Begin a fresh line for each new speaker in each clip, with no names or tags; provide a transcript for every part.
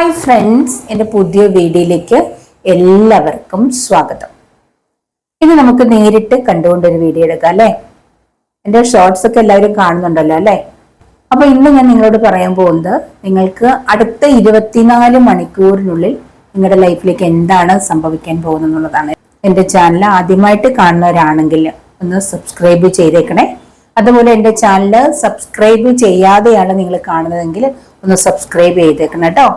Hi friends എന്റെ പുതിയ വീഡിയോയിലേക്ക് എല്ലാവർക്കും സ്വാഗതം. ഇന്ന് നമുക്ക് നേരിട്ട് കണ്ടുകൊണ്ടൊരു വീഡിയോ എടുക്കാം അല്ലേ? എന്റെ ഷോർട്സ് ഒക്കെ എല്ലാവരും കാണുന്നുണ്ടല്ലോ അല്ലേ? അപ്പൊ ഇന്ന് ഞാൻ നിങ്ങളോട് പറയാൻ പോകുന്നത് നിങ്ങൾക്ക് അടുത്ത ഇരുപത്തിനാല് മണിക്കൂറിനുള്ളിൽ നിങ്ങളുടെ ലൈഫിലേക്ക് എന്താണ് സംഭവിക്കാൻ പോകുന്നത് എന്നുള്ളതാണ് എന്റെ ചാനൽ ആദ്യമായിട്ട് കാണുന്നവരാണെങ്കിൽ ഒന്ന് സബ്സ്ക്രൈബ് ചെയ്തേക്കണേ. അതുപോലെ എന്റെ ചാനൽ സബ്സ്ക്രൈബ് ചെയ്യാതെയാണ് നിങ്ങൾ കാണുന്നതെങ്കിൽ ഒന്ന് സബ്സ്ക്രൈബ് ചെയ്തേക്കണം കേട്ടോ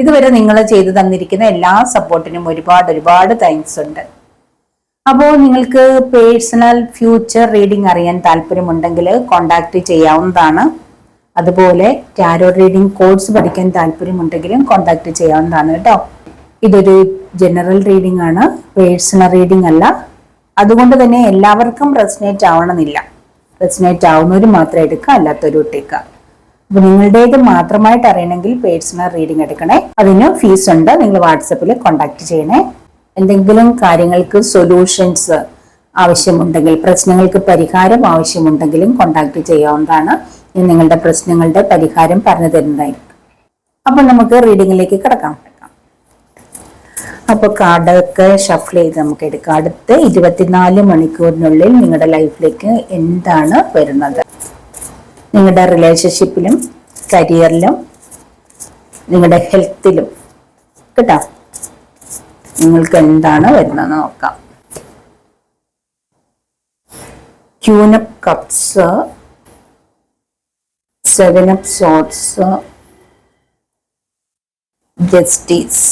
ഇതുവരെ നിങ്ങൾ ചെയ്തു തന്നിരിക്കുന്ന എല്ലാ സപ്പോർട്ടിനും ഒരുപാട് ഒരുപാട് താങ്ക്സ് ഉണ്ട്. അപ്പോൾ നിങ്ങൾക്ക് പേഴ്സണൽ ഫ്യൂച്ചർ റീഡിംഗ് അറിയാൻ താല്പര്യമുണ്ടെങ്കിൽ കോണ്ടാക്ട് ചെയ്യാവുന്നതാണ്. അതുപോലെ ടാരോ റീഡിംഗ് കോഴ്സ് പഠിക്കാൻ താല്പര്യമുണ്ടെങ്കിലും കോണ്ടാക്ട് ചെയ്യാവുന്നതാണ് കേട്ടോ. ഇതൊരു ജനറൽ റീഡിംഗ് ആണ് പേഴ്സണൽ റീഡിംഗ് അല്ല. അതുകൊണ്ട് തന്നെ എല്ലാവർക്കും റെസിനേറ്റ് ആവണമെന്നില്ല. റെസിനേറ്റ് ആവുന്നവർ മാത്രം എടുക്കുക അല്ലാത്തവരും ഇട്ടേക്കുക നിങ്ങളുടേത് മാത്രമായിട്ട് അറിയണമെങ്കിൽ പേഴ്സണൽ റീഡിംഗ് എടുക്കണേ. അതിന് ഫീസ് ഉണ്ട്. നിങ്ങൾ വാട്സപ്പിൽ കോണ്ടാക്ട് ചെയ്യണേ. എന്തെങ്കിലും കാര്യങ്ങൾക്ക് സൊല്യൂഷൻസ് ആവശ്യമുണ്ടെങ്കിൽ പ്രശ്നങ്ങൾക്ക് പരിഹാരം ആവശ്യമുണ്ടെങ്കിലും കോണ്ടാക്ട് ചെയ്യാവുന്നതാണ്. ഞാൻ നിങ്ങളുടെ പ്രശ്നങ്ങളുടെ പരിഹാരം പറഞ്ഞു തരുന്നതായിരിക്കും. അപ്പൊ നമുക്ക് റീഡിങ്ങിലേക്ക് കിടക്കാം. അപ്പോൾ കാർഡൊക്കെ ഷഫിൾ ചെയ്ത് നമുക്ക് എടുക്കാം. അടുത്ത ഇരുപത്തിനാല് മണിക്കൂറിനുള്ളിൽ നിങ്ങളുടെ ലൈഫിലേക്ക് എന്താണ് വരുന്നത്? നിങ്ങളുടെ റിലേഷൻഷിപ്പിലും കരിയറിലും നിങ്ങളുടെ ഹെൽത്തിലും കേട്ടോ? നിങ്ങൾക്ക് എന്താണ് വരുന്നത് നോക്കാം. Queen of cups seven of swords justice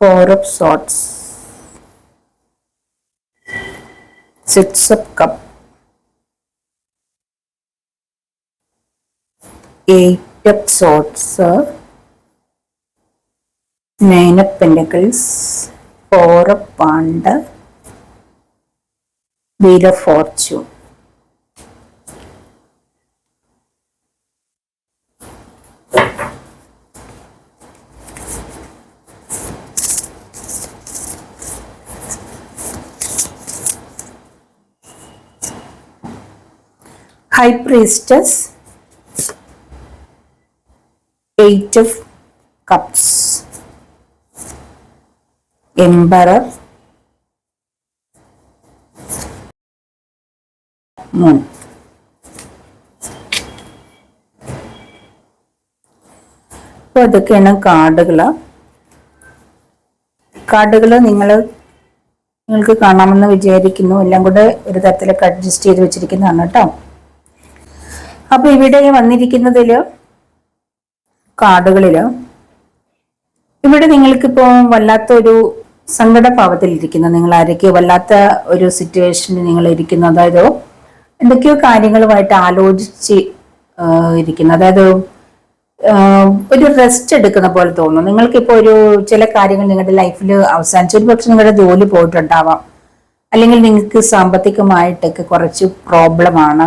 four of swords six of cup eight of swords, nine of pentacles, four of wand, wheel of fortune. High priestess, eight of cups emperor moon അപ്പോൾ ഇതൊക്കെയാണ് കാർഡുകൾ കാർഡുകൾ നിങ്ങൾ നിങ്ങൾക്ക് കാണാമെന്ന് വിചാരിക്കുന്നു. എല്ലാം കൂടെ ഒരു തരത്തിലൊക്കെ അഡ്ജസ്റ്റ് ചെയ്ത് വെച്ചിരിക്കുന്നതാണ് കേട്ടോ. അപ്പൊ ഇവിടെ വന്നിരിക്കുന്നതിൽ കാർഡുകളിൽ ഇവിടെ നിങ്ങൾക്കിപ്പോ വല്ലാത്തൊരു സങ്കടഭാവത്തിൽ ഇരിക്കുന്ന നിങ്ങൾ ആരൊക്കെയോ വല്ലാത്ത ഒരു സിറ്റുവേഷനിൽ നിങ്ങൾ ഇരിക്കുന്നു. അതായത് എന്തൊക്കെയോ കാര്യങ്ങളുമായിട്ട് ആലോചിച്ച് ഇരിക്കുന്നു. അതായത് ഒരു റെസ്റ്റ് എടുക്കുന്ന പോലെ തോന്നുന്നു. നിങ്ങൾക്കിപ്പോ ഒരു ചില കാര്യങ്ങൾ നിങ്ങളുടെ ലൈഫിൽ അവസാനിച്ചു ഒരു പക്ഷെ നിങ്ങളുടെ ജോലി പോയിട്ടുണ്ടാവാം. അല്ലെങ്കിൽ നിങ്ങൾക്ക് സാമ്പത്തികമായിട്ടൊക്കെ കുറച്ച് പ്രോബ്ലമാണ്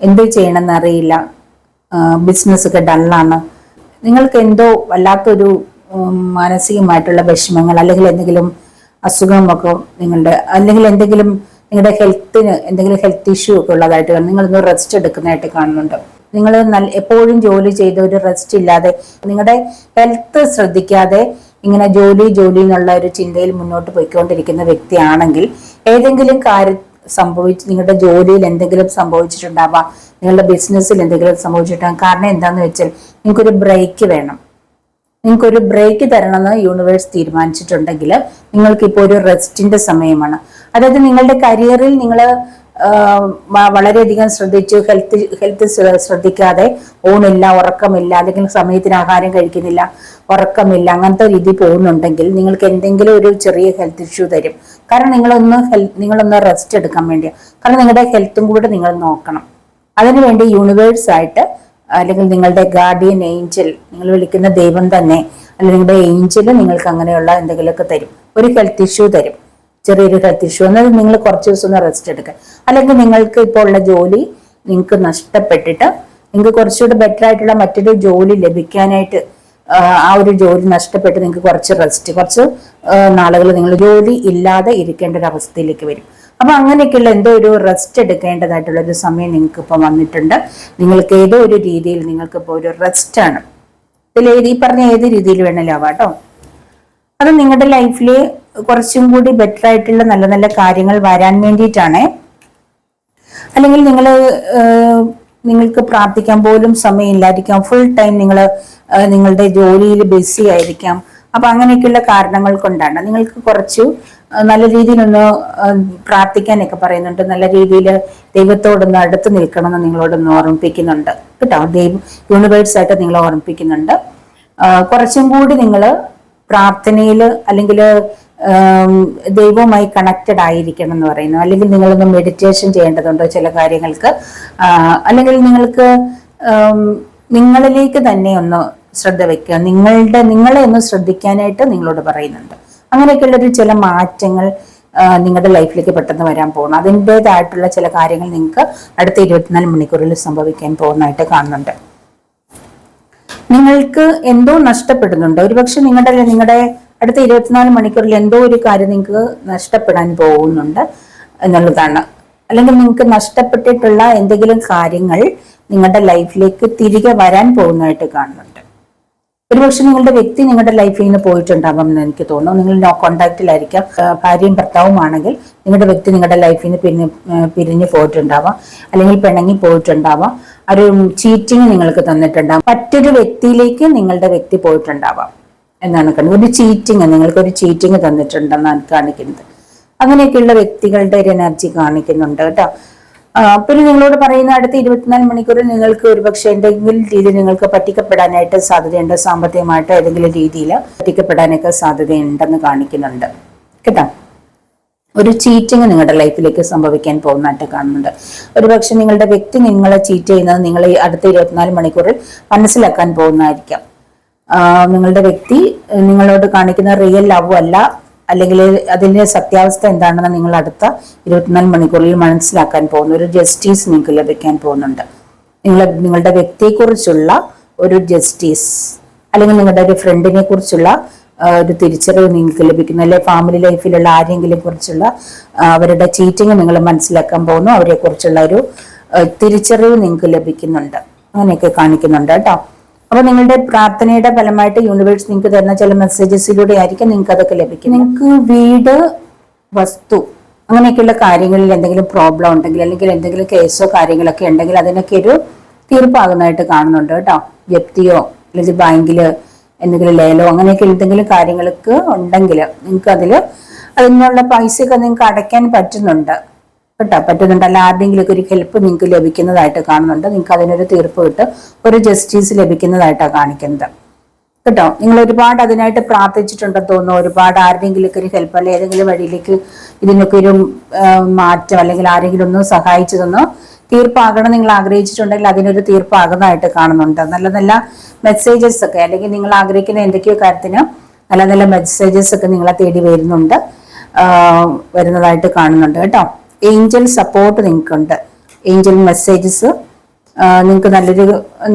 എന്ത് ചെയ്യണമെന്ന് അറിയില്ല ബിസിനസ് ഒക്കെ ഡള്ളാണ് നിങ്ങൾക്ക് എന്തോ വല്ലാത്തൊരു മാനസികമായിട്ടുള്ള വിഷമങ്ങൾ അല്ലെങ്കിൽ എന്തെങ്കിലും അസുഖമൊക്കെ നിങ്ങളുടെ അല്ലെങ്കിൽ എന്തെങ്കിലും നിങ്ങളുടെ ഹെൽത്തിന് എന്തെങ്കിലും ഹെൽത്ത് ഇഷ്യൂ ഒക്കെ ഉള്ളതായിട്ട് നിങ്ങൾ നിങ്ങളൊന്ന് റെസ്റ്റ് എടുക്കുന്നതായിട്ട് കാണുന്നുണ്ട്. നിങ്ങൾ എപ്പോഴും ജോലി ചെയ്ത് ഒരു റെസ്റ്റ് ഇല്ലാതെ നിങ്ങളുടെ ഹെൽത്ത് ശ്രദ്ധിക്കാതെ ഇങ്ങനെ ജോലി ജോലി എന്നുള്ള ഒരു ചിന്തയിൽ മുന്നോട്ട് പോയിക്കൊണ്ടിരിക്കുന്ന വ്യക്തിയാണെങ്കിൽ ഏതെങ്കിലും കാര്യം സംഭവിച്ച് നിങ്ങളുടെ ജോലിയിൽ എന്തെങ്കിലും സംഭവിച്ചിട്ടുണ്ടാവാം നിങ്ങളുടെ ബിസിനസ്സിൽ എന്തെങ്കിലും സംഭവിച്ചിട്ടുണ്ടാകും കാരണം എന്താണെന്ന് വെച്ചാൽ നിങ്ങൾക്കൊരു ബ്രേക്ക് വേണം. നിങ്ങൾക്കൊരു ബ്രേക്ക് തരണമെന്ന് യൂണിവേഴ്സ് തീരുമാനിച്ചിട്ടുണ്ടെങ്കിൽ നിങ്ങൾക്ക് ഇപ്പോൾ ഒരു റെസ്റ്റിന്റെ സമയമാണ്. അതായത് നിങ്ങളുടെ കരിയറിൽ നിങ്ങൾ വളരെയധികം ശ്രദ്ധിച്ചു. ഹെൽത്ത് ഹെൽത്ത് ശ്രദ്ധിക്കാതെ ഊണില്ല ഉറക്കമില്ല അല്ലെങ്കിൽ സമയത്തിന് ആഹാരം കഴിക്കുന്നില്ല ഉറക്കമില്ല അങ്ങനത്തെ രീതി പോകുന്നുണ്ടെങ്കിൽ നിങ്ങൾക്ക് എന്തെങ്കിലും ഒരു ചെറിയ ഹെൽത്ത് ഇഷ്യൂ തരും. കാരണം നിങ്ങളൊന്ന് ഹെൽത്ത് നിങ്ങളൊന്ന് റെസ്റ്റ് എടുക്കാൻ വേണ്ടിയാണ് കാരണം നിങ്ങളുടെ ഹെൽത്തും കൂടെ നിങ്ങൾ നോക്കണം. അതിനുവേണ്ടി യൂണിവേഴ്സ് ആയിട്ട് അല്ലെങ്കിൽ നിങ്ങളുടെ ഗാർഡിയൻ ഏഞ്ചൽ നിങ്ങൾ വിളിക്കുന്ന ദൈവം തന്നെ അല്ലെങ്കിൽ നിങ്ങളുടെ ഏഞ്ചൽ നിങ്ങൾക്ക് അങ്ങനെയുള്ള എന്തെങ്കിലുമൊക്കെ തരും. ഒരു ഹെൽത്ത് ഇഷ്യൂ തരും. ചെറിയൊരു ഹെൽത്ത് ഇഷ്യൂ എന്നാൽ നിങ്ങൾ കുറച്ച് ദിവസം ഒന്ന് റെസ്റ്റ് എടുക്കുക അല്ലെങ്കിൽ നിങ്ങൾക്ക് ഇപ്പോൾ ഉള്ള ജോലി നിങ്ങൾക്ക് നഷ്ടപ്പെട്ടിട്ട് നിങ്ങൾക്ക് കുറച്ചുകൂടി ബെറ്റർ ആയിട്ടുള്ള മറ്റൊരു ജോലി ലഭിക്കാനായിട്ട് ആ ഒരു ജോലി നഷ്ടപ്പെട്ട് നിങ്ങൾക്ക് കുറച്ച് റെസ്റ്റ് കുറച്ച് നാളുകൾ നിങ്ങൾ ജോലി ഇല്ലാതെ ഇരിക്കേണ്ട ഒരു അവസ്ഥയിലേക്ക് വരും. അപ്പൊ അങ്ങനെയൊക്കെയുള്ള എന്തോ ഒരു റെസ്റ്റ് എടുക്കേണ്ടതായിട്ടുള്ള ഒരു സമയം നിങ്ങൾക്ക് ഇപ്പൊ വന്നിട്ടുണ്ട്. നിങ്ങൾക്ക് ഏതോ ഒരു രീതിയിൽ നിങ്ങൾക്ക് ഇപ്പോൾ ഒരു റെസ്റ്റ് ആണ്. ഇതിൽ ഏത് ഈ പറഞ്ഞ ഏത് രീതിയിൽ വേണമെങ്കിലും ആവാം കേട്ടോ. അത് നിങ്ങളുടെ ലൈഫിൽ കുറച്ചും കൂടി ബെറ്റർ ആയിട്ടുള്ള നല്ല നല്ല കാര്യങ്ങൾ വരാൻ വേണ്ടിയിട്ടാണ്. അല്ലെങ്കിൽ നിങ്ങൾ നിങ്ങൾക്ക് പ്രാർത്ഥിക്കാൻ പോലും സമയമില്ലായിരിക്കാം. ഫുൾ ടൈം നിങ്ങൾ നിങ്ങളുടെ ജോലിയിൽ ബിസി ആയിരിക്കാം. അപ്പൊ അങ്ങനെയൊക്കെയുള്ള കാരണങ്ങൾ കൊണ്ടാണ്. നിങ്ങൾക്ക് കുറച്ചു നല്ല രീതിയിലൊന്ന് പ്രാർത്ഥിക്കാനൊക്കെ പറയുന്നുണ്ട്. നല്ല രീതിയിൽ ദൈവത്തോടൊന്ന് അടുത്ത് നിൽക്കണമെന്ന് നിങ്ങളോടൊന്ന് ഓർമ്മിപ്പിക്കുന്നുണ്ട്. കേട്ടോ? ദൈവം യൂണിവേഴ്സ് ആയിട്ട് നിങ്ങളെ ഓർമ്മിപ്പിക്കുന്നുണ്ട്. കുറച്ചും കൂടി നിങ്ങൾ പ്രാർത്ഥനയിൽ അല്ലെങ്കിൽ ദൈവവുമായി കണക്റ്റഡ് ആയിരിക്കണം എന്ന് പറയുന്നു. അല്ലെങ്കിൽ നിങ്ങളൊന്ന് മെഡിറ്റേഷൻ ചെയ്യേണ്ടതുണ്ടോ ചില കാര്യങ്ങൾക്ക്? അല്ലെങ്കിൽ നിങ്ങൾക്ക് നിങ്ങളിലേക്ക് തന്നെ ഒന്ന് ശ്രദ്ധ വെക്കുക. നിങ്ങളുടെ നിങ്ങളെ ഒന്ന് ശ്രദ്ധിക്കാനായിട്ട് നിങ്ങളോട് പറയുന്നുണ്ട്. അങ്ങനെയൊക്കെയുള്ളൊരു ചില മാറ്റങ്ങൾ നിങ്ങളുടെ ലൈഫിലേക്ക് പെട്ടെന്ന് വരാൻ പോകുന്നു. അതിന്റെതായിട്ടുള്ള ചില കാര്യങ്ങൾ നിങ്ങൾക്ക് അടുത്ത ഇരുപത്തിനാല് മണിക്കൂറിൽ സംഭവിക്കാൻ പോകുന്നതായിട്ട് കാണുന്നുണ്ട്. നിങ്ങൾക്ക് എന്തോ നഷ്ടപ്പെടുന്നുണ്ട്. ഒരുപക്ഷെ നിങ്ങളുടെ നിങ്ങളുടെ അടുത്ത ഇരുപത്തിനാല് മണിക്കൂറിൽ എന്തോ ഒരു കാര്യം നിങ്ങൾക്ക് നഷ്ടപ്പെടാൻ പോകുന്നുണ്ട് എന്നുള്ളതാണ്. അല്ലെങ്കിൽ നിങ്ങൾക്ക് നഷ്ടപ്പെട്ടിട്ടുള്ള എന്തെങ്കിലും കാര്യങ്ങൾ നിങ്ങളുടെ ലൈഫിലേക്ക് തിരികെ വരാൻ പോകുന്നതായിട്ട് കാണുന്നുണ്ട്. ഒരുപക്ഷെ നിങ്ങളുടെ വ്യക്തി നിങ്ങളുടെ ലൈഫിൽ നിന്ന് പോയിട്ടുണ്ടാകും എന്ന് എനിക്ക് തോന്നുന്നു. നിങ്ങൾ നോ കോണ്ടാക്റ്റിലായിരിക്കാം ഭാര്യയും ഭാര്യയും ഭർത്താവുമാണെങ്കിൽ നിങ്ങളുടെ വ്യക്തി നിങ്ങളുടെ ലൈഫിൽ നിന്ന് ആ, പിരിഞ്ഞു പോയിട്ടുണ്ടാവാം. അല്ലെങ്കിൽ പിണങ്ങി പോയിട്ടുണ്ടാവാം. ഒരു ചീറ്റിംഗ് നിങ്ങൾക്ക് തന്നിട്ടുണ്ടാവും. മറ്റൊരു വ്യക്തിയിലേക്ക് നിങ്ങളുടെ വ്യക്തി പോയിട്ടുണ്ടാവാം എന്നാണ് കണ്ടത്. ഒരു ചീറ്റിങ് നിങ്ങൾക്ക് ഒരു ചീറ്റിംഗ് തന്നിട്ടുണ്ടെന്നാണ് കാണിക്കുന്നത്. അങ്ങനെയൊക്കെയുള്ള വ്യക്തികളുടെ ഒരു എനർജി കാണിക്കുന്നുണ്ട് കേട്ടോ. പിന്നെ നിങ്ങളോട് പറയുന്ന അടുത്ത ഇരുപത്തിനാല് മണിക്കൂറിൽ നിങ്ങൾക്ക് ഒരുപക്ഷെ എന്തെങ്കിലും രീതിയിൽ നിങ്ങൾക്ക് പറ്റിക്കപ്പെടാനായിട്ട് സാധ്യതയുണ്ട്. സാമ്പത്തികമായിട്ട് ഏതെങ്കിലും രീതിയിൽ പറ്റിക്കപ്പെടാനൊക്കെ സാധ്യതയുണ്ടെന്ന് കാണിക്കുന്നുണ്ട്. കേട്ടോ? ഒരു ചീറ്റിംഗ് നിങ്ങളുടെ ലൈഫിലേക്ക് സംഭവിക്കാൻ പോകുന്നതായിട്ട് കാണുന്നുണ്ട്. ഒരുപക്ഷെ നിങ്ങളുടെ വ്യക്തി നിങ്ങളെ ചീറ്റ് ചെയ്യുന്നത് നിങ്ങൾ ഈ അടുത്ത ഇരുപത്തിനാല് മണിക്കൂറിൽ മനസ്സിലാക്കാൻ പോകുന്നതായിരിക്കാം. നിങ്ങളുടെ വ്യക്തി നിങ്ങളോട് കാണിക്കുന്ന റിയൽ ലവ് അല്ല അല്ലെങ്കിൽ അതിന്റെ സത്യാവസ്ഥ എന്താണെന്ന് നിങ്ങൾ അടുത്ത ഇരുപത്തിനാല് മണിക്കൂറിൽ മനസ്സിലാക്കാൻ പോകുന്ന. ഒരു ജസ്റ്റിസ് നിങ്ങൾക്ക് ലഭിക്കാൻ പോകുന്നുണ്ട്. നിങ്ങൾ നിങ്ങളുടെ വ്യക്തിയെക്കുറിച്ചുള്ള ഒരു ജസ്റ്റിസ് അല്ലെങ്കിൽ നിങ്ങളുടെ ഒരു ഫ്രണ്ടിനെ കുറിച്ചുള്ള ഒരു തിരിച്ചറിവ് നിങ്ങൾക്ക് ലഭിക്കുന്നു. അല്ലെ ഫാമിലി ലൈഫിലുള്ള ആരെങ്കിലും കുറിച്ചുള്ള അവരുടെ ചീറ്റിങ് നിങ്ങൾ മനസ്സിലാക്കാൻ പോകുന്നു. അവരെ കുറിച്ചുള്ള ഒരു തിരിച്ചറിവ് നിങ്ങൾക്ക് ലഭിക്കുന്നുണ്ട്. അങ്ങനെയൊക്കെ കാണിക്കുന്നുണ്ട് കേട്ടോ. അപ്പൊ നിങ്ങളുടെ പ്രാർത്ഥനയുടെ ഫലമായിട്ട് യൂണിവേഴ്സ് നിങ്ങൾക്ക് തരുന്ന ചില മെസ്സേജസിലൂടെ ആയിരിക്കും നിങ്ങൾക്ക് അതൊക്കെ ലഭിക്കും നിങ്ങൾക്ക് വീട് വസ്തു അങ്ങനെയൊക്കെയുള്ള കാര്യങ്ങളിൽ എന്തെങ്കിലും പ്രോബ്ലം ഉണ്ടെങ്കിൽ അല്ലെങ്കിൽ എന്തെങ്കിലും കേസോ കാര്യങ്ങളൊക്കെ ഉണ്ടെങ്കിൽ അതിനൊക്കെ ഒരു തീർപ്പാകുന്നതായിട്ട് കാണുന്നുണ്ട് കേട്ടോ. വ്യക്തിയോ അല്ലെങ്കിൽ ബാങ്കിൽ എന്തെങ്കിലും ലേലോ അങ്ങനെയൊക്കെ എന്തെങ്കിലും കാര്യങ്ങൾക്ക് ഉണ്ടെങ്കിൽ നിങ്ങൾക്ക് അതിൽ അതിനുള്ള പൈസയൊക്കെ നിങ്ങൾക്ക് അടയ്ക്കാൻ പറ്റുന്നുണ്ട്. കേട്ടോ? പറ്റുന്നുണ്ട്. അല്ല ആരുടെങ്കിലും ഒക്കെ ഒരു ഹെൽപ്പ് നിങ്ങൾക്ക് ലഭിക്കുന്നതായിട്ട് കാണുന്നുണ്ട്. നിങ്ങൾക്ക് അതിനൊരു തീർപ്പ് കിട്ടും. ഒരു ജസ്റ്റിസ് ലഭിക്കുന്നതായിട്ടാണ് കാണിക്കുന്നത്. കേട്ടോ നിങ്ങൾ ഒരുപാട് അതിനായിട്ട് പ്രാർത്ഥിച്ചിട്ടുണ്ടെന്ന് തോന്നുന്നു. ഒരുപാട് ആരുടെങ്കിലും ഒക്കെ ഒരു ഹെൽപ്പ് അല്ലെ ഏതെങ്കിലും വഴിയിലേക്ക് ഇതിനൊക്കെ ഒരു മാറ്റം അല്ലെങ്കിൽ ആരെങ്കിലും ഒന്ന് സഹായിച്ചു തന്നോ. തീർപ്പാകണം നിങ്ങൾ ആഗ്രഹിച്ചിട്ടുണ്ടെങ്കിൽ അതിനൊരു തീർപ്പാകുന്നതായിട്ട് കാണുന്നുണ്ട്. നല്ല നല്ല മെസ്സേജസ് ഒക്കെ അല്ലെങ്കിൽ നിങ്ങൾ ആഗ്രഹിക്കുന്ന എന്തൊക്കെയോ കാര്യത്തിന് നല്ല നല്ല മെസ്സേജസ് ഒക്കെ നിങ്ങളെ തേടി വരുന്നുണ്ട്. വരുന്നതായിട്ട് കാണുന്നുണ്ട് കേട്ടോ. ഏഞ്ചൽ സപ്പോർട്ട് നിങ്ങൾക്കുണ്ട്. ഏഞ്ചൽ മെസ്സേജസ് നിങ്ങൾക്ക് നല്ലൊരു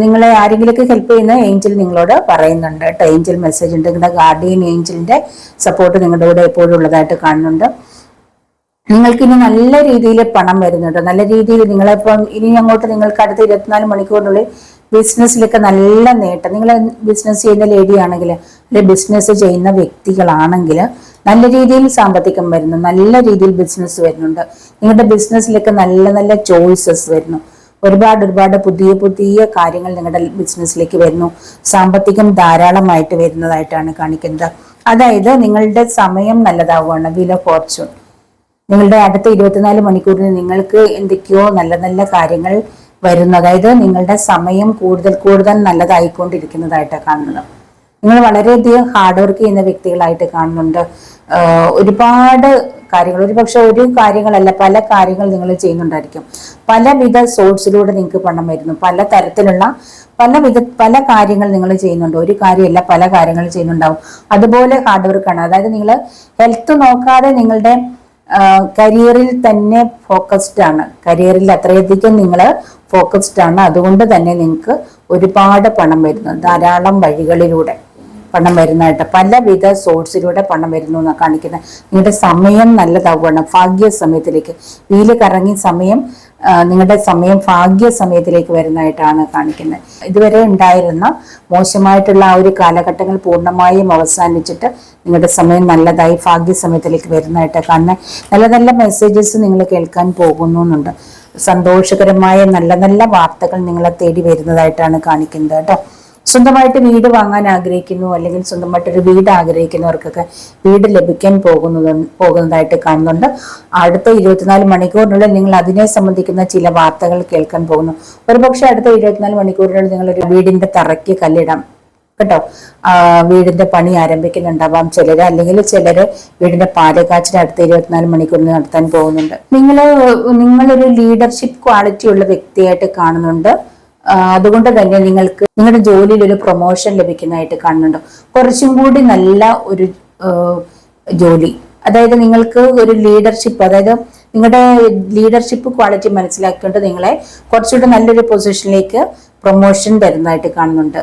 നിങ്ങളെ ആരെങ്കിലുമൊക്കെ ഹെൽപ്പ് ചെയ്യുന്ന ഏഞ്ചൽ നിങ്ങളോട് പറയുന്നുണ്ട് കേട്ടോ. ഏഞ്ചൽ മെസ്സേജ് ഉണ്ട്. നിങ്ങളുടെ ഗാർഡിയൻ ഏഞ്ചലിന്റെ സപ്പോർട്ട് നിങ്ങളുടെ കൂടെ എപ്പോഴും ഉള്ളതായിട്ട് കാണുന്നുണ്ട്. നിങ്ങൾക്ക് ഇനി നല്ല രീതിയിൽ പണം വരുന്നുണ്ട് നല്ല രീതിയിൽ നിങ്ങളിപ്പം ഇനി അങ്ങോട്ട് നിങ്ങൾക്ക് അടുത്ത ഇരുപത്തിനാല് മണിക്കൂറിനുള്ളിൽ ബിസിനസ്സിലൊക്കെ നല്ല നേട്ടം. നിങ്ങൾ ബിസിനസ് ചെയ്യുന്ന ലേഡി ആണെങ്കിൽ അല്ലെങ്കിൽ ബിസിനസ് ചെയ്യുന്ന വ്യക്തികളാണെങ്കിൽ നല്ല രീതിയിൽ സാമ്പത്തികം വരുന്നു. നല്ല രീതിയിൽ ബിസിനസ് വരുന്നുണ്ട്. നിങ്ങളുടെ ബിസിനസ്സിലൊക്കെ നല്ല നല്ല ചോയ്സസ് വരുന്നു. ഒരുപാട് ഒരുപാട് പുതിയ പുതിയ കാര്യങ്ങൾ നിങ്ങളുടെ ബിസിനസ്സിലേക്ക് വരുന്നു. സാമ്പത്തികം ധാരാളമായിട്ട് വരുന്നതായിട്ടാണ് കാണിക്കുന്നത്. അതായത് നിങ്ങളുടെ സമയം നല്ലതാവുകയാണ്. വില ഫോർച്യൂൺ നിങ്ങളുടെ അടുത്ത ഇരുപത്തിനാല് മണിക്കൂറിന് നിങ്ങൾക്ക് എന്തൊക്കെയോ നല്ല നല്ല കാര്യങ്ങൾ വരുന്നു. അതായത് നിങ്ങളുടെ സമയം കൂടുതൽ കൂടുതൽ നല്ലതായിക്കൊണ്ടിരിക്കുന്നതായിട്ടാണ് കാണുന്നത്. നിങ്ങൾ വളരെയധികം ഹാർഡ് വർക്ക് ചെയ്യുന്ന വ്യക്തികളായിട്ട് കാണുന്നുണ്ട്. ഒരുപാട് കാര്യങ്ങൾ. ഒരു പക്ഷെ ഒരു കാര്യങ്ങളല്ല പല കാര്യങ്ങൾ നിങ്ങൾ ചെയ്യുന്നുണ്ടായിരിക്കും. പലവിധ സോഴ്സിലൂടെ നിങ്ങൾക്ക് പണം വരുന്നു. പല തരത്തിലുള്ള പല വിധ പല കാര്യങ്ങൾ നിങ്ങൾ ചെയ്യുന്നുണ്ട്. ഒരു കാര്യമല്ല പല കാര്യങ്ങൾ ചെയ്യുന്നുണ്ടാവും. അതുപോലെ ഹാർഡ് വർക്കാണ് അതായത് നിങ്ങൾ ഹെൽത്ത് നോക്കാതെ നിങ്ങളുടെ കരിയറിൽ തന്നെ ഫോക്കസ്ഡ് ആണ്. കരിയറിൽ അത്രയധികം നിങ്ങൾ ഫോക്കസ്ഡ് ആണ്. അതുകൊണ്ട് തന്നെ നിങ്ങൾക്ക് ഒരുപാട് പണം വരുന്നു. ധാരാളം വഴികളിലൂടെ. പണം വരുന്നതായിട്ട്. പലവിധ സോഴ്സിലൂടെ പണം വരുന്നു എന്നാണ് കാണിക്കുന്നത് നിങ്ങളുടെ സമയം നല്ലതാവുകയാണ് ഭാഗ്യ സമയത്തിലേക്ക്. വീൽ കറങ്ങി സമയം നിങ്ങളുടെ സമയം ഭാഗ്യ സമയത്തിലേക്ക് വരുന്നതായിട്ടാണ് കാണിക്കുന്നത് ഇതുവരെ ഉണ്ടായിരുന്ന മോശമായിട്ടുള്ള ആ ഒരു കാലഘട്ടങ്ങൾ പൂർണമായും അവസാനിച്ചിട്ട് നിങ്ങളുടെ സമയം നല്ലതായി ഭാഗ്യ സമയത്തിലേക്ക് വരുന്നതായിട്ട് കാണുന്നത് നല്ല നല്ല മെസ്സേജസ് നിങ്ങൾ കേൾക്കാൻ പോകുന്നു എന്നുണ്ട് സന്തോഷകരമായ നല്ല നല്ല വാർത്തകൾ നിങ്ങളെ തേടി വരുന്നതായിട്ടാണ് കാണിക്കുന്നത് കേട്ടോ. സ്വന്തമായിട്ട് വീട് വാങ്ങാൻ ആഗ്രഹിക്കുന്നു അല്ലെങ്കിൽ സ്വന്തമായിട്ട് ഒരു വീട് ആഗ്രഹിക്കുന്നവർക്കൊക്കെ വീട് ലഭിക്കാൻ പോകുന്നത് പോകുന്നതായിട്ട് കാണുന്നുണ്ട്. അടുത്ത ഇരുപത്തിനാല് മണിക്കൂറിനുള്ളിൽ നിങ്ങൾ അതിനെ സംബന്ധിക്കുന്ന ചില വാർത്തകൾ കേൾക്കാൻ പോകുന്നു. ഒരുപക്ഷെ അടുത്ത ഇരുപത്തിനാല് മണിക്കൂറിനുള്ളിൽ നിങ്ങൾ ഒരു വീടിന്റെ തറയ്ക്ക് കല്ലിടാം. കേട്ടോ? വീടിന്റെ പണി ആരംഭിക്കുന്നുണ്ടാവാം. ചിലര് അല്ലെങ്കിൽ ചിലര് വീടിന്റെ പാലക്കാച്ചിന് അടുത്ത ഇരുപത്തിനാല് മണിക്കൂറിൽ നടത്താൻ പോകുന്നുണ്ട്. നിങ്ങൾ നിങ്ങളൊരു ലീഡർഷിപ്പ് ക്വാളിറ്റി ഉള്ള വ്യക്തിയായിട്ട് കാണുന്നുണ്ട്. അതുകൊണ്ട് തന്നെ നിങ്ങൾക്ക് നിങ്ങളുടെ ജോലിയിൽ ഒരു പ്രൊമോഷൻ ലഭിക്കുന്നതായിട്ട് കാണുന്നുണ്ട്. കുറച്ചും കൂടി നല്ല ഒരു ജോലി. അതായത് നിങ്ങൾക്ക് ഒരു ലീഡർഷിപ്പ് അതായത് നിങ്ങളുടെ ലീഡർഷിപ്പ് ക്വാളിറ്റി മനസ്സിലാക്കിക്കൊണ്ട് നിങ്ങളെ കുറച്ചുകൂടി നല്ലൊരു പൊസിഷനിലേക്ക് പ്രൊമോഷൻ തരുന്നതായിട്ട് കാണുന്നുണ്ട്.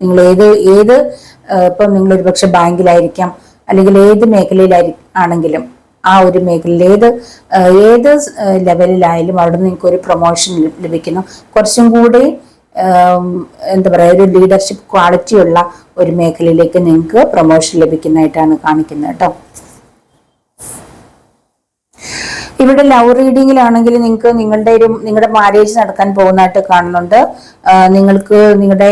നിങ്ങൾ ഏത് ഏത് ഇപ്പം നിങ്ങൾ ഒരു പക്ഷെ ബാങ്കിലായിരിക്കാം അല്ലെങ്കിൽ ഏത് മേഖലയിലായി ആണെങ്കിലും. ആ ഒരു മേഖലയിൽ ഏത് ഏത് ലെവലിലായാലും അവിടെ നിങ്ങൾക്ക് ഒരു പ്രൊമോഷൻ ലഭിക്കുന്നു. കുറച്ചും കൂടി എന്താ പറയുക ഒരു ലീഡർഷിപ്പ് ക്വാളിറ്റി ഉള്ള ഒരു മേഖലയിലേക്ക് നിങ്ങൾക്ക് പ്രൊമോഷൻ ലഭിക്കുന്നതായിട്ടാണ് കാണിക്കുന്നത് കേട്ടോ. ഇവിടെ ലവ് റീഡിങ്ങിലാണെങ്കിൽ നിങ്ങൾക്ക് നിങ്ങളുടെ ഒരു നിങ്ങളുടെ മാരേജ് നടക്കാൻ പോകുന്നതായിട്ട് കാണുന്നുണ്ട്. നിങ്ങൾക്ക് നിങ്ങളുടെ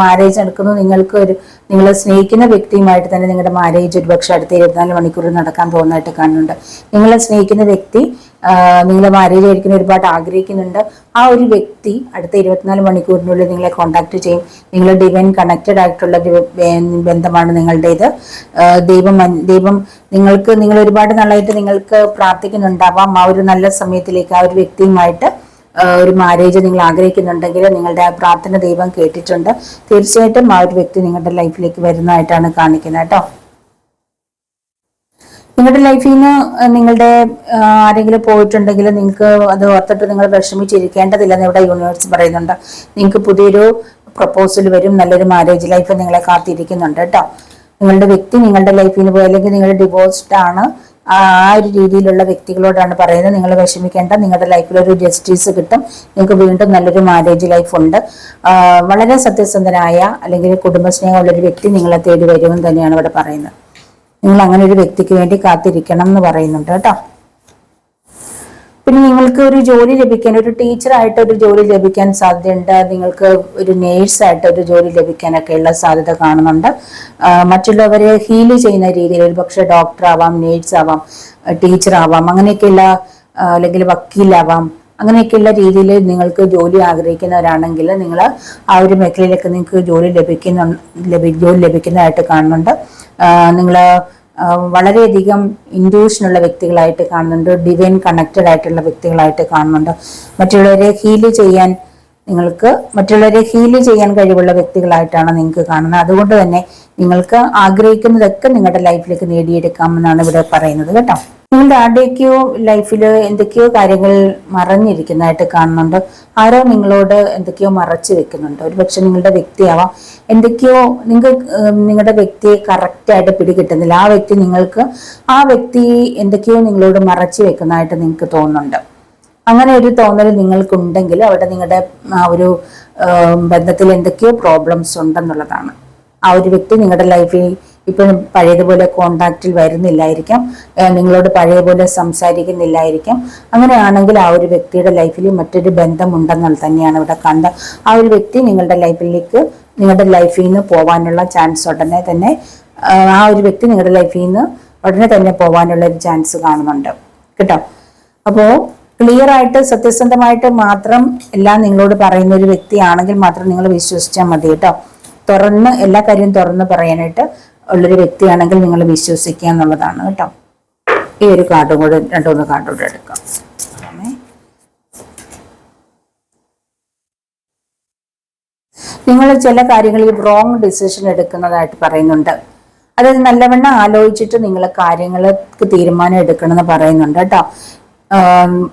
മാരേജ് നടക്കുന്നു. നിങ്ങൾക്ക് ഒരു നിങ്ങൾ സ്നേഹിക്കുന്ന വ്യക്തിയുമായിട്ട് തന്നെ നിങ്ങളുടെ മാരേജ് ഒരുപക്ഷെ അടുത്ത ഇരുപത്തിനാല് മണിക്കൂർ നടക്കാൻ പോകുന്നതായിട്ട് കാണുന്നുണ്ട്. നിങ്ങളെ സ്നേഹിക്കുന്ന വ്യക്തി നിങ്ങളെ മാരേജ് കഴിക്കുന്ന ഒരുപാട് ആഗ്രഹിക്കുന്നുണ്ട്. ആ ഒരു വ്യക്തി അടുത്ത ഇരുപത്തിനാല് മണിക്കൂറിനുള്ളിൽ നിങ്ങളെ കോൺടാക്ട് ചെയ്യും. നിങ്ങൾ ഡിവൈൻ കണക്റ്റഡ് ആയിട്ടുള്ള ബന്ധമാണ് നിങ്ങളുടേത്. ദൈവം ദൈവം നിങ്ങൾക്ക് നിങ്ങൾ ഒരുപാട് നാളായിട്ട് നിങ്ങൾക്ക് പ്രാർത്ഥിക്കുന്നുണ്ടാവാം. ആ ഒരു നല്ല സമയത്തിലേക്ക് ആ ഒരു വ്യക്തിയുമായിട്ട് ഒരു മാരേജ് നിങ്ങൾ ആഗ്രഹിക്കുന്നുണ്ടെങ്കിൽ നിങ്ങളുടെ ആ പ്രാർത്ഥന ദൈവം കേട്ടിട്ടുണ്ട്. തീർച്ചയായിട്ടും ആ ഒരു വ്യക്തി നിങ്ങളുടെ ലൈഫിലേക്ക് വരുന്നതായിട്ടാണ് കാണിക്കുന്നത് കേട്ടോ. നിങ്ങളുടെ ലൈഫിൽ നിന്ന് നിങ്ങളുടെ ആരെങ്കിലും പോയിട്ടുണ്ടെങ്കിൽ നിങ്ങൾക്ക് അത് ഓർത്തിട്ട് നിങ്ങൾ വിഷമിച്ചിരിക്കേണ്ടതില്ലെന്ന് ഇവിടെ യൂണിവേഴ്സ് പറയുന്നുണ്ട്. നിങ്ങൾക്ക് പുതിയൊരു പ്രപ്പോസൽ വരും നല്ലൊരു മാരേജ് ലൈഫ് നിങ്ങളെ കാത്തിരിക്കുന്നുണ്ട് കേട്ടോ. നിങ്ങളുടെ വ്യക്തി നിങ്ങളുടെ ലൈഫിൽ പോയി അല്ലെങ്കിൽ നിങ്ങൾ ഡിവോഴ്സ്ഡ് ആണ്. ആ ഒരു രീതിയിലുള്ള വ്യക്തികളോടാണ് പറയുന്നത്. നിങ്ങൾ വിഷമിക്കേണ്ട. നിങ്ങളുടെ ലൈഫിൽ ഒരു ജസ്റ്റിസ് കിട്ടും. നിങ്ങൾക്ക് വീണ്ടും നല്ലൊരു മാരേജ് ലൈഫ് ഉണ്ട്. വളരെ സത്യസന്ധനായ അല്ലെങ്കിൽ കുടുംബസ്നേഹമുള്ള ഒരു വ്യക്തി നിങ്ങളെ തേടി വരുമെന്ന് തന്നെയാണ് ഇവിടെ പറയുന്നത്. നിങ്ങൾ അങ്ങനെ ഒരു വ്യക്തിക്ക് വേണ്ടി കാത്തിരിക്കണം എന്ന് പറയുന്നുണ്ട് കേട്ടോ. പിന്നെ നിങ്ങൾക്ക് ഒരു ജോലി ലഭിക്കാൻ ഒരു ടീച്ചറായിട്ട് ഒരു ജോലി ലഭിക്കാൻ സാധ്യതയുണ്ട്. നിങ്ങൾക്ക് ഒരു നേഴ്സായിട്ട് ഒരു ജോലി ലഭിക്കാനൊക്കെ ഉള്ള സാധ്യത കാണുന്നുണ്ട്. മറ്റുള്ളവരെ ഹീൽ ചെയ്യുന്ന രീതിയിൽ ഒരു പക്ഷെ ഡോക്ടർ ആവാം നേഴ്സ് ആവാം ടീച്ചർ ആവാം അങ്ങനെയൊക്കെയുള്ള അല്ലെങ്കിൽ വക്കീലാവാം അങ്ങനെയൊക്കെയുള്ള രീതിയിൽ നിങ്ങൾക്ക് ജോലി ആഗ്രഹിക്കുന്നവരാണെങ്കിൽ നിങ്ങൾ ആ ഒരു മേഖലയിലൊക്കെ നിങ്ങൾക്ക് ജോലി ലഭിക്കുന്ന ലഭി ജോലി ലഭിക്കുന്നതായിട്ട് കാണുന്നുണ്ട്. നിങ്ങൾ വളരെയധികം ഇൻഡ്യൂഷനുള്ള വ്യക്തികളായിട്ട് കാണുന്നുണ്ട് ഡിവൈൻ കണക്റ്റഡ് ആയിട്ടുള്ള വ്യക്തികളായിട്ട് കാണുന്നുണ്ട്. മറ്റുള്ളവരെ ഹീൽ ചെയ്യാൻ നിങ്ങൾക്ക് മറ്റുള്ളവരെ ഹീൽ ചെയ്യാൻ കഴിവുള്ള വ്യക്തികളായിട്ടാണ് നിങ്ങൾക്ക് കാണുന്നത്. അതുകൊണ്ട് തന്നെ നിങ്ങൾക്ക് ആഗ്രഹിക്കുന്നതൊക്കെ നിങ്ങളുടെ ലൈഫിലേക്ക് നേടിയെടുക്കാമെന്നാണ് ഇവിടെ പറയുന്നത് കേട്ടോ. നിങ്ങളുടെ ആരുടെയൊക്കെയോ ലൈഫിൽ എന്തൊക്കെയോ കാര്യങ്ങൾ മറഞ്ഞിരിക്കുന്നതായിട്ട് കാണുന്നുണ്ട്. ആരോ നിങ്ങളോട് എന്തൊക്കെയോ മറച്ചു വെക്കുന്നുണ്ട്. ഒരു പക്ഷെ നിങ്ങളുടെ വ്യക്തിയാവാം. എന്തൊക്കെയോ നിങ്ങൾ നിങ്ങളുടെ വ്യക്തിയെ കറക്റ്റായിട്ട് പിടികിട്ടുന്നില്ല. ആ വ്യക്തി നിങ്ങൾക്ക് ആ വ്യക്തി എന്തൊക്കെയോ നിങ്ങളോട് മറച്ചു വെക്കുന്നതായിട്ട് നിങ്ങൾക്ക് തോന്നുന്നുണ്ട്. അങ്ങനെ ഒരു തോന്നൽ നിങ്ങൾക്കുണ്ടെങ്കിൽ അവിടെ നിങ്ങളുടെ ഒരു ബന്ധത്തിൽ എന്തൊക്കെയോ പ്രോബ്ലംസ് ഉണ്ടെന്നുള്ളതാണ്. ആ ഒരു വ്യക്തി നിങ്ങളുടെ ലൈഫിൽ ഇപ്പം പഴയതുപോലെ കോണ്ടാക്റ്റിൽ വരുന്നില്ലായിരിക്കാം. നിങ്ങളോട് പഴയപോലെ സംസാരിക്കുന്നില്ലായിരിക്കാം. അങ്ങനെയാണെങ്കിൽ ആ ഒരു വ്യക്തിയുടെ ലൈഫിൽ മറ്റൊരു ബന്ധം ഉണ്ടെന്നുള്ള തന്നെയാണ് ഇവിടെ കണ്ട ആ ഒരു വ്യക്തി നിങ്ങളുടെ ലൈഫിലേക്ക് നിങ്ങളുടെ ലൈഫിൽ നിന്ന് പോകാനുള്ള ചാൻസ് ഉടനെ തന്നെ ആ ഒരു വ്യക്തി നിങ്ങളുടെ ലൈഫിൽ നിന്ന് ഉടനെ തന്നെ പോകാനുള്ള ഒരു ചാൻസ് കാണുന്നുണ്ട്. കേട്ടോ? അപ്പോൾ ക്ലിയർ ആയിട്ട് സത്യസന്ധമായിട്ട് മാത്രം എല്ലാം നിങ്ങളോട് പറയുന്ന ഒരു വ്യക്തിയാണെങ്കിൽ മാത്രം നിങ്ങൾ വിശ്വസിച്ചാൽ മതി കേട്ടോ. തുറന്ന് എല്ലാ കാര്യവും തുറന്ന് പറയാനായിട്ട് ഉള്ളൊരു വ്യക്തിയാണെങ്കിൽ നിങ്ങൾ വിശ്വസിക്കുക എന്നുള്ളതാണ് കേട്ടോ. ഈ ഒരു കാർഡും കൂടെ രണ്ടുമൂന്ന് കാർഡും കൂടെ എടുക്കാം. നിങ്ങൾ ചില കാര്യങ്ങളിൽ റോങ് ഡിസിഷൻ എടുക്കുന്നതായിട്ട് പറയുന്നുണ്ട്. അതായത് നല്ലവണ്ണം ആലോചിച്ചിട്ട് നിങ്ങൾ കാര്യങ്ങൾക്ക് തീരുമാനം എടുക്കണമെന്ന് പറയുന്നുണ്ട് കേട്ടോ.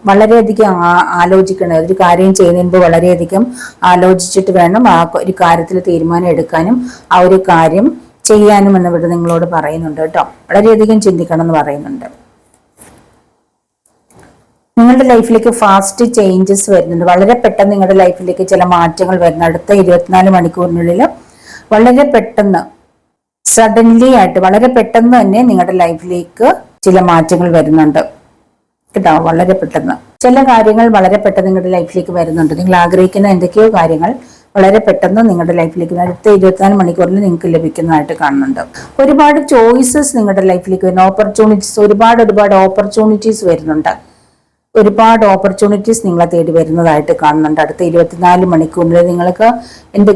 വളരെയധികം ആലോചിക്കണം. ഒരു കാര്യം ചെയ്യുന്നതിന് വളരെയധികം ആലോചിച്ചിട്ട് വേണം ആ ഒരു കാര്യത്തിൽ തീരുമാനം എടുക്കാനും ആ ഒരു കാര്യം ചെയ്യാനും എന്നിവിടെ നിങ്ങളോട് പറയുന്നുണ്ട് കേട്ടോ. വളരെയധികം ചിന്തിക്കണം എന്ന് പറയുന്നുണ്ട്. നിങ്ങളുടെ ലൈഫിലേക്ക് ഫാസ്റ്റ് ചേഞ്ചസ് വരുന്നുണ്ട്. വളരെ പെട്ടെന്ന് നിങ്ങളുടെ ലൈഫിലേക്ക് ചില മാറ്റങ്ങൾ വരുന്നു അടുത്ത ഇരുപത്തിനാല് മണിക്കൂറിനുള്ളിൽ വളരെ പെട്ടെന്ന് സഡൻലി ആയിട്ട് വളരെ പെട്ടെന്ന് തന്നെ നിങ്ങളുടെ ലൈഫിലേക്ക് ചില മാറ്റങ്ങൾ വരുന്നുണ്ട്. കേട്ടോ വളരെ പെട്ടെന്ന്. ചില കാര്യങ്ങൾ വളരെ പെട്ടെന്ന് നിങ്ങളുടെ ലൈഫിലേക്ക് വരുന്നുണ്ട്. നിങ്ങൾ ആഗ്രഹിക്കുന്ന എന്തൊക്കെയോ കാര്യങ്ങൾ വളരെ പെട്ടെന്ന് നിങ്ങളുടെ ലൈഫിലേക്ക് അടുത്ത ഇരുപത്തിനാല് മണിക്കൂറിൽ നിങ്ങൾക്ക് ലഭിക്കുന്നതായിട്ട് കാണുന്നുണ്ട്. ഒരുപാട് ചോയ്സസ് നിങ്ങളുടെ ലൈഫിലേക്ക് വരുന്ന. ഓപ്പർച്യൂണിറ്റീസ് ഒരുപാട് ഒരുപാട് ഓപ്പർച്യൂണിറ്റീസ് വരുന്നുണ്ട്. ഒരുപാട് ഓപ്പർച്യൂണിറ്റീസ് നിങ്ങളെ തേടി വരുന്നതായിട്ട് കാണുന്നുണ്ട്. അടുത്ത ഇരുപത്തിനാല് മണിക്കൂറിൽ നിങ്ങൾക്ക് എന്ത്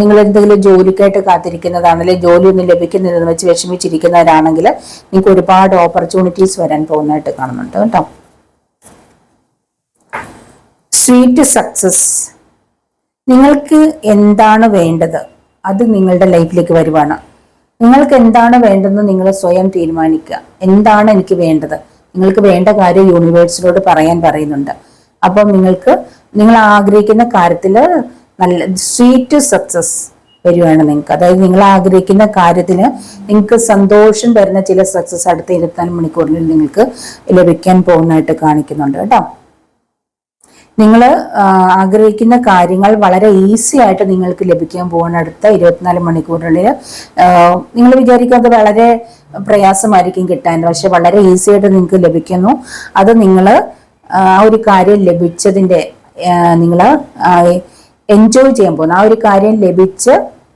നിങ്ങൾ എന്തെങ്കിലും ജോലിക്കായിട്ട് കാത്തിരിക്കുന്നതാണെങ്കിൽ ജോലി ഒന്നും ലഭിക്കുന്നില്ലെന്ന് വെച്ച് വിഷമിച്ചിരിക്കുന്നവരാണെങ്കിൽ നിങ്ങൾക്ക് ഒരുപാട് ഓപ്പർച്യൂണിറ്റീസ് വരാൻ പോകുന്നതായിട്ട് കാണുന്നുണ്ട്. കേട്ടോ. സ്വീറ്റ് സക്സസ് നിങ്ങൾക്ക് എന്താണ് വേണ്ടത്? അത് നിങ്ങളുടെ ലൈഫിലേക്ക് വരുവാണ്. നിങ്ങൾക്ക് എന്താണ് വേണ്ടതെന്ന് നിങ്ങൾ സ്വയം തീരുമാനിക്കുക. എന്താണ് എനിക്ക് വേണ്ടത്? നിങ്ങൾക്ക് വേണ്ട കാര്യം യൂണിവേഴ്സിനോട് പറയാൻ പറയുന്നുണ്ട്. അപ്പം നിങ്ങൾക്ക് നിങ്ങൾ ആഗ്രഹിക്കുന്ന കാര്യത്തിൽ നല്ല സ്വീറ്റ് സക്സസ് വരുവാണ് നിങ്ങൾക്ക്. അതായത് നിങ്ങൾ ആഗ്രഹിക്കുന്ന കാര്യത്തിന് നിങ്ങൾക്ക് സന്തോഷം തരുന്ന ചില സക്സസ് അടുത്ത ഇരുപത്തിനാല് മണിക്കൂറിൽ നിങ്ങൾക്ക് ലഭിക്കാൻ പോകുന്നതായിട്ട് കാണിക്കുന്നുണ്ട് കേട്ടോ. നിങ്ങൾ ആഗ്രഹിക്കുന്ന കാര്യങ്ങൾ വളരെ ഈസി ആയിട്ട് നിങ്ങൾക്ക് ലഭിക്കാൻ പോകുന്ന അടുത്ത ഇരുപത്തിനാല് മണിക്കൂറിനുള്ളിൽ നിങ്ങൾ വിചാരിക്കുന്നത് വളരെ പ്രയാസമായിരിക്കും കിട്ടാൻ പക്ഷെ വളരെ ഈസി ആയിട്ട് നിങ്ങൾക്ക് ലഭിക്കുന്നു. അത് നിങ്ങൾ ആ ഒരു കാര്യം ലഭിച്ചതിന്റെ നിങ്ങൾ എൻജോയ് ചെയ്യാൻ പോകുന്നു. ആ ഒരു കാര്യം ലഭിച്ച്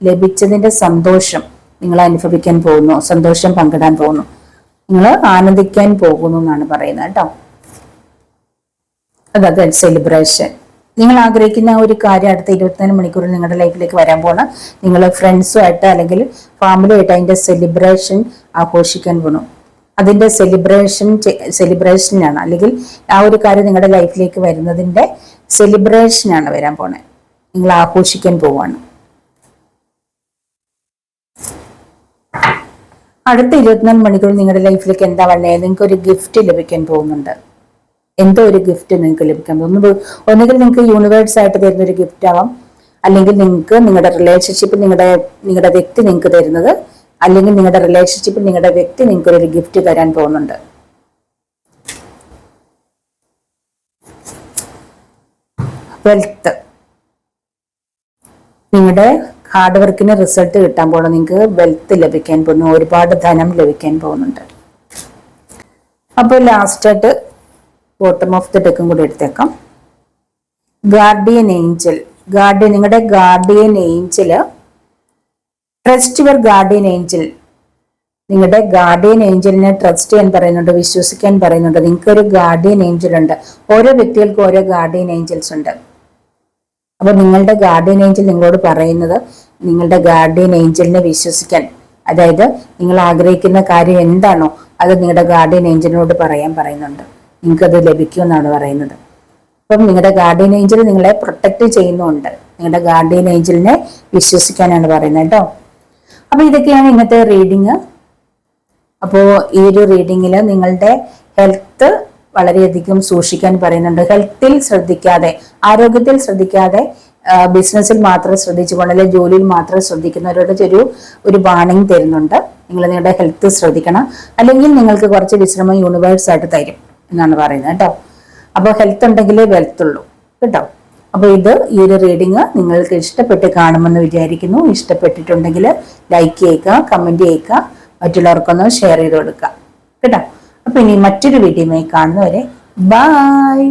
ലഭിച്ചതിന്റെ സന്തോഷം നിങ്ങൾ അനുഭവിക്കാൻ പോകുന്നു സന്തോഷം പങ്കിടാൻ പോകുന്നു. നിങ്ങൾ ആനന്ദിക്കാൻ പോകുന്നു എന്നാണ് പറയുന്നത് കേട്ടോ. അതായത് സെലിബ്രേഷൻ നിങ്ങൾ ആഗ്രഹിക്കുന്ന ഒരു കാര്യം അടുത്ത ഇരുപത്തിനാല് മണിക്കൂറിൽ നിങ്ങളുടെ ലൈഫിലേക്ക് വരാൻ പോണ നിങ്ങൾ ഫ്രണ്ട്സുമായിട്ട് അല്ലെങ്കിൽ ഫാമിലിയായിട്ട് അതിന്റെ സെലിബ്രേഷൻ ആഘോഷിക്കാൻ പോകണം അതിന്റെ സെലിബ്രേഷൻ സെലിബ്രേഷനാണ് അല്ലെങ്കിൽ ആ ഒരു കാര്യം നിങ്ങളുടെ ലൈഫിലേക്ക് വരുന്നതിന്റെ സെലിബ്രേഷനാണ് വരാൻ പോണേ. നിങ്ങൾ ആഘോഷിക്കാൻ പോവാണ്. അടുത്ത ഇരുപത്തിനാല് മണിക്കൂർ നിങ്ങളുടെ ലൈഫിലേക്ക് എന്താ വന്നേ നിങ്ങൾക്ക് ഒരു ഗിഫ്റ്റ് ലഭിക്കാൻ പോകുന്നുണ്ട്. എന്തോ ഒരു ഗിഫ്റ്റ് നിങ്ങൾക്ക് ലഭിക്കാം ഒന്ന് ഒന്നുകിൽ നിങ്ങൾക്ക് യൂണിവേഴ്സ് ആയിട്ട് തരുന്ന ഒരു ഗിഫ്റ്റ് ആവാം. അല്ലെങ്കിൽ നിങ്ങൾക്ക് നിങ്ങളുടെ റിലേഷൻഷിപ്പ് നിങ്ങളുടെ നിങ്ങളുടെ വ്യക്തി നിങ്ങൾക്ക് തരുന്നത്. അല്ലെങ്കിൽ നിങ്ങളുടെ റിലേഷൻഷിപ്പിൽ നിങ്ങളുടെ വ്യക്തി നിങ്ങൾക്ക് ഒരു ഗിഫ്റ്റ് തരാൻ പോകുന്നുണ്ട്. വെൽത്ത് നിങ്ങളുടെ ഹാർഡ് വർക്കിന് റിസൾട്ട് കിട്ടാൻ പോകണം നിങ്ങൾക്ക് വെൽത്ത് ലഭിക്കാൻ പോകുന്നു. ഒരുപാട് ധനം ലഭിക്കാൻ പോകുന്നുണ്ട്. അപ്പോൾ ലാസ്റ്റായിട്ട് ബോട്ടം ഓഫ് ദി ഡെക്കും കൂടി എടുത്തേക്കാം. ഗാർഡിയൻ ഏഞ്ചൽ ഗാർഡിയൻ നിങ്ങളുടെ guardian angel trust your guardian angel നിങ്ങളുടെ ഗാർഡിയൻ ഏഞ്ചലിനെ ട്രസ്റ്റ് ചെയ്യാൻ പറയുന്നുണ്ട് വിശ്വസിക്കാൻ പറയുന്നുണ്ട്. നിങ്ങൾക്ക് ഒരു ഗാർഡിയൻ ഏഞ്ചൽ ഉണ്ട്. ഓരോ വ്യക്തികൾക്കും ഓരോ ഗാർഡിയൻ ഏഞ്ചൽസ് ഉണ്ട്. അപ്പൊ നിങ്ങളുടെ ഗാർഡിയൻ ഏഞ്ചൽ നിങ്ങളോട് പറയുന്നത് നിങ്ങളുടെ ഗാർഡിയൻ ഏഞ്ചലിനെ വിശ്വസിക്കാൻ. അതായത് നിങ്ങൾ ആഗ്രഹിക്കുന്ന കാര്യം എന്താണോ അത് നിങ്ങളുടെ ഗാർഡിയൻ ഏഞ്ചലിനോട് പറയാൻ പറയുന്നുണ്ട്. നിങ്ങൾക്കത് ലഭിക്കുമെന്നാണ് പറയുന്നത്. അപ്പം നിങ്ങളുടെ ഗാർഡിയൻ ഏഞ്ചൽ നിങ്ങളെ പ്രൊട്ടക്റ്റ് ചെയ്യുന്നുണ്ട്. നിങ്ങളുടെ ഗാർഡിയൻ ഏഞ്ചലിനെ വിശ്വസിക്കാനാണ് പറയുന്നത് കേട്ടോ. അപ്പൊ ഇതൊക്കെയാണ് ഇന്നത്തെ റീഡിങ് അപ്പോൾ ഈ ഒരു റീഡിങ്ങിൽ നിങ്ങളുടെ ഹെൽത്ത് വളരെയധികം സൂക്ഷിക്കാൻ പറയുന്നുണ്ട്. ഹെൽത്തിൽ ശ്രദ്ധിക്കാതെ ആരോഗ്യത്തിൽ ശ്രദ്ധിക്കാതെ ബിസിനസ്സിൽ മാത്രം ശ്രദ്ധിച്ചുകൊണ്ട് അല്ലെങ്കിൽ ജോലിയിൽ മാത്രം ശ്രദ്ധിക്കുന്നവരോട് ഒരു ഒരു വാണിംഗ് തരുന്നുണ്ട്. നിങ്ങൾ നിങ്ങളുടെ ഹെൽത്ത് ശ്രദ്ധിക്കണം. അല്ലെങ്കിൽ നിങ്ങൾക്ക് കുറച്ച് വിശ്രമം യൂണിവേഴ്സ് ആയിട്ട് തരും. എന്നാണ് പറയുന്നത് കേട്ടോ. അപ്പോൾ ഹെൽത്ത് ഉണ്ടെങ്കിലേ വെൽത്ത് ഉള്ളൂ. കേട്ടോ? അപ്പോൾ ഇത് ഈ ഒരു റീഡിങ് നിങ്ങൾക്ക് ഇഷ്ടപ്പെട്ട് കാണുമെന്ന് വിചാരിക്കുന്നു. ഇഷ്ടപ്പെട്ടിട്ടുണ്ടെങ്കിൽ ലൈക്ക് ചെയ്യുക കമന്റ് ചെയ്യുക മറ്റുള്ളവർക്കൊന്ന് ഷെയർ ചെയ്ത് കൊടുക്കുക. കേട്ടോ? അപ്പോൾ ഇനി മറ്റൊരു വീഡിയോയുമായി കാണുന്നവരെ ബായ്